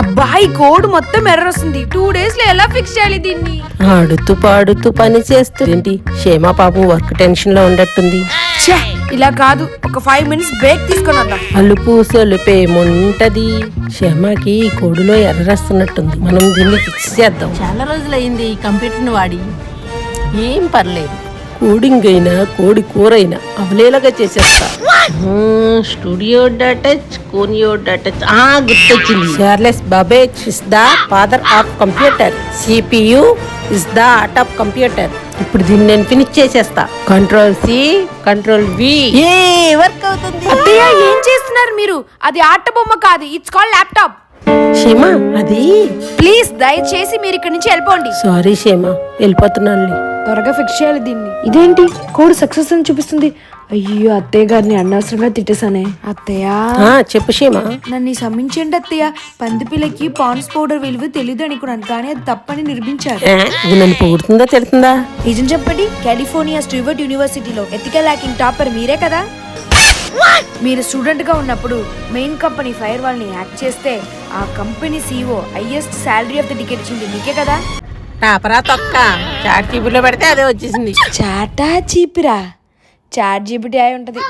అబ్బాయి కోడ్ మొత్తం ఎర్ర వస్తుంది. టూ డేస్లో ఎలా ఫిక్స్ చేయాలి దీన్ని? ఆడుతూ పాడుతూ పని చేస్తుందేంటి క్షేమ పాపం వర్క్ టెన్షన్లో ఉండట్టుంది. ఛే, ఇలా కాదు. ఒక ఫైవ్ మినిట్స్ బ్రేక్ తీసుకొని వద్దాం. అలుపు సొలుపేముంటది క్షేమకి ఈ కోడిలో ఎర్రస్తున్నట్టుంది మనం దీన్ని ఫిక్స్ చేద్దాం. చాలా రోజులైంది ఈ కంప్యూటర్ని వాడి. ఏం పర్లేదు. కోడింగ్ అయినా కోడి కూర అయినా అవలేలాగా చేసేస్తా. స్టూడియో డటచ్ కోనియో డటచ్. ఆ గుర్తొచ్చింది. Charles Babbage is the father of computer CPU is the art of computer ఇప్పుడు దీన్ని నేను ఫినిష్ చేసేస్తా. కంట్రోల్ సి కంట్రోల్ వి ఏ వర్క్ అవుతుంది. అత్తయ్య ఏం చేస్తున్నారు మీరు? అది ఆట బొమ్మ కాదు ఇట్స్ కాల్ ల్యాప్టాప్ షేమ అది. ప్లీజ్ దయచేసి మీరు ఇక్కడి నుంచి వెళ్ళిపోండి. సారీ షేమ వెళ్ళిపోతున్నాను త్వరగా ఫిక్స్ చేయాలి దీన్ని. ఇదేంటి? కోడ్ సక్సెస్ అని చూపిస్తుంది. అయ్యో అత్తయ్య గారిని అనవసరంగా తిట్టేసానే అత్తయ్య. ఆ, చెప్పు షేమ నన్ను సమ్మించండి అత్తయ్య. పందిపిల్లకి పాన్స్ పౌడర్ విలువ తెలియదు అనుకున్నాను కానీ అది తప్పని నిర్మించారు. ఏ, ఇది నన్ను పొగుడుతుందా తిడుతుందా? నిజం చెప్పండి కాలిఫోర్నియా స్టీవర్ట్ యూనివర్సిటీలో ఎథికల్ హ్యాకింగ్ టాపర్ మీరే కదా? మీరు స్టూడెంట్గా ఉన్నప్పుడు మెయిన్ కంపెనీ ఫైర్ వాల్ని హ్యాక్ చేస్తే ఆ company CEO highest salary of the ticket ఇచ్చింది మీకే కదా? టాపరా తొక్క. చాట్ జీబీలో పెడితే అదే వచ్చేసింది. చాటా చీపిరా చాట్ జీబిటీ అయి ఉంటది.